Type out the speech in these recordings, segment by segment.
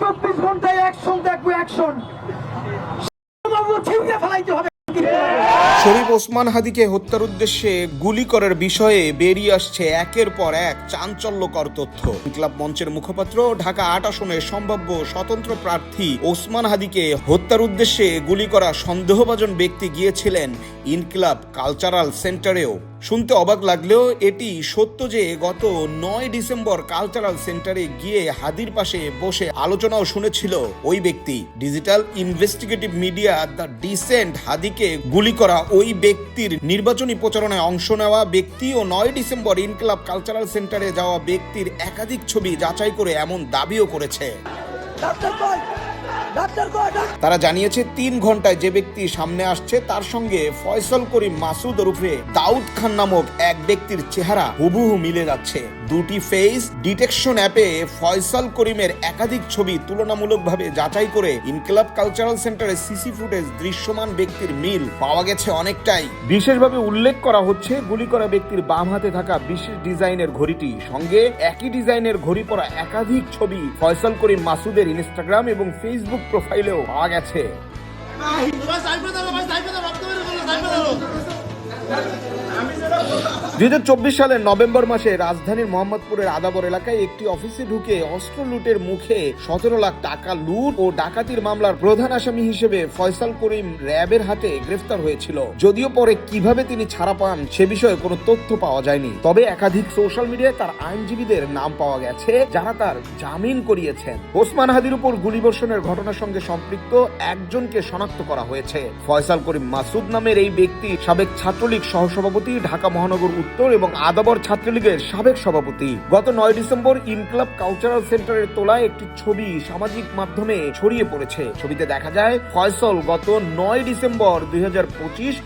চব্বিশ ঘন্টায় দেখব শরীফ ওসমান হাদিকে হত্যার উদ্দেশ্যে গুলি করার বিষয়ে বেরিয়ে আসছে একের পর এক চাঞ্চল্যকর তথ্য। ক্লাব মঞ্চের মুখপাত্র, ঢাকা আট আসনের সম্ভাব্য স্বতন্ত্র প্রার্থী ওসমান হাদিকে হত্যার উদ্দেশ্যে গুলি করা সন্দেহভাজন ব্যক্তি গিয়েছিলেন ইনকিলাব কালচারাল সেন্টারেও। শুনতে অবাক লাগলেও এটি সত্য যে গত নয় ডিসেম্বর কালচারাল সেন্টারে গিয়ে হাদির পাশে বসে আলোচনাও শুনেছিল ওই ব্যক্তি। Digital investigative media the Dissent হাদিকে গুলি করা ওই ব্যক্তির নির্বাচনী প্রচারণায় অংশ নেওয়া ব্যক্তি ও নয় ডিসেম্বর ইনকলাব কালচারাল সেন্টারে যাওয়া ব্যক্তির একাধিক ছবি যাচাই করে এমন দাবিও করেছে। তারা জানিয়েছে, তিন ঘন্টায় যে ব্যক্তি সামনে আসছে, তার সঙ্গে ফয়সল করিম মাসুদ ওরফে দাউদ খান নামক এক ব্যক্তির চেহারা হুবহু মিলে যাচ্ছে। দুটি ফেস ডিটেকশন অ্যাপে ফয়সল করিমের একাধিক ছবি তুলনামূলকভাবে যাচাই করে ইনকিলাব কালচারাল সেন্টারে সিসি ফুটেজ দৃশ্যমান ব্যক্তির মিল পাওয়া গেছে অনেকটাই। বিশেষভাবে উল্লেখ করা হচ্ছে, গুলি করা ব্যক্তির বাম হাতে থাকা বিশেষ ডিজাইনের ঘড়িটি। সঙ্গে একই ডিজাইনের ঘড়ি পরা একাধিক ছবি ফয়সল করিম মাসুদের ইনস্টাগ্রাম এবং ফেসবুক প্রোফাইলেও পাওয়া গেছে। দুই হাজার চব্বিশ সালের নভেম্বর মাসে রাজধানীর মোহাম্মদপুরের আদাবর এলাকায় একটি অফিসে ঢুকে অস্ত্র লুটের মুখে সতেরো লাখ টাকা লুট ও ডাকাতির মামলার প্রধান আসামি হিসেবে ফয়সাল করিম র্যাবের হাতে গ্রেফতার হয়েছিল। যদিও পরে কীভাবে তিনি ছাড়া পান সে বিষয়ে কোনো তথ্য পাওয়া যায়নি। তবে একাধিক সোশ্যাল মিডিয়ায় তার আইনজীবীদের নাম পাওয়া গেছে, যারা তার জামিন করিয়েছেন। ওসমান হাদির উপর গুলিবর্ষণের ঘটনার সঙ্গে সম্পৃক্ত একজনকে শনাক্ত করা হয়েছে। ফয়সাল করিম মাসুদ নামের এই ব্যক্তি সাবেক ছাত্রলীগ সহসভাপতি, ঢাকা মহানগর উত্তর এবং আদাবর ছাত্রলীগের সাবেক সভাপতি। গত নয় ডিসেম্বর ইনক্লাব কালচারাল সেন্টারের তোলায় একটি ছবি সামাজিক মাধ্যমে ছড়িয়ে পড়েছে। ছবিতে দেখা যায়, ফয়সল গত নয় ডিসেম্বর দুই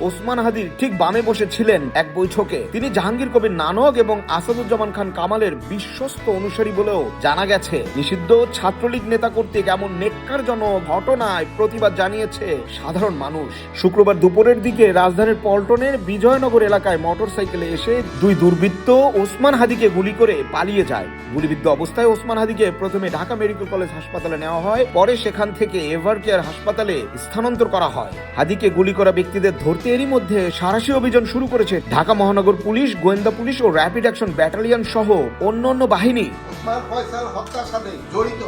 ওসমান হাদির ঠিক বামে বসেছিলেন এক বৈঠকে। তিনি জাহাঙ্গীর কবির নানক এবং আসাদুজ্জামান খান কামালের বিশ্বস্ত অনুসারী বলেও জানা গেছে। নিষিদ্ধ ছাত্রলীগ নেতা কর্তৃক এমন নেককারজনক ঘটনায় প্রতিবাদ জানিয়েছে সাধারণ মানুষ। শুক্রবার দুপুরের দিকে রাজধানীর পল্টনের বিজয়নগর এলাকায় মোটরসাইকেলে এসে দুই দুর্বৃত্ত ওসমান হাদিকে গুলি করে পালিয়ে যায়। গুলিবিদ্ধ অবস্থায় ওসমান হাদিকে প্রথমে ঢাকা মেডিকেল কলেজ হাসপাতালে নেওয়া হয়, পরে সেখান থেকে এভার কেয়ার হাসপাতালে স্থানান্তর করা হয়। হাদিকে গুলি করা ব্যক্তিদের ধরতে এরই মধ্যে সারাশি অভিযান শুরু করেছে ঢাকা মহানগর পুলিশ, গোয়েন্দা পুলিশ ও র্যাপিড অ্যাকশন ব্যাটালিয়ন সহ অন্যান্য বাহিনী। হত্যার সাথে জড়িত।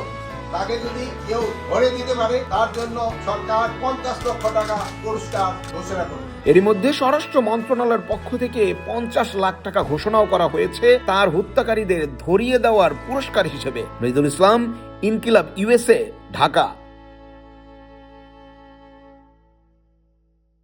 তাকে যদি কেউ ধরে দিতে পারে, তার জন্য সরকার পঞ্চাশ লক্ষ টাকা পুরস্কার ঘোষণা করবে। এরই মধ্যে স্বরাষ্ট্র মন্ত্রণালয়ের পক্ষ থেকে পঞ্চাশ লাখ টাকা ঘোষণাও করা হয়েছে তার হত্যাকারীদের ধরিয়ে দেওয়ার পুরস্কার হিসেবে। মৃদুল ইসলাম, ইনকিলাব ইউএসএ, ঢাকা।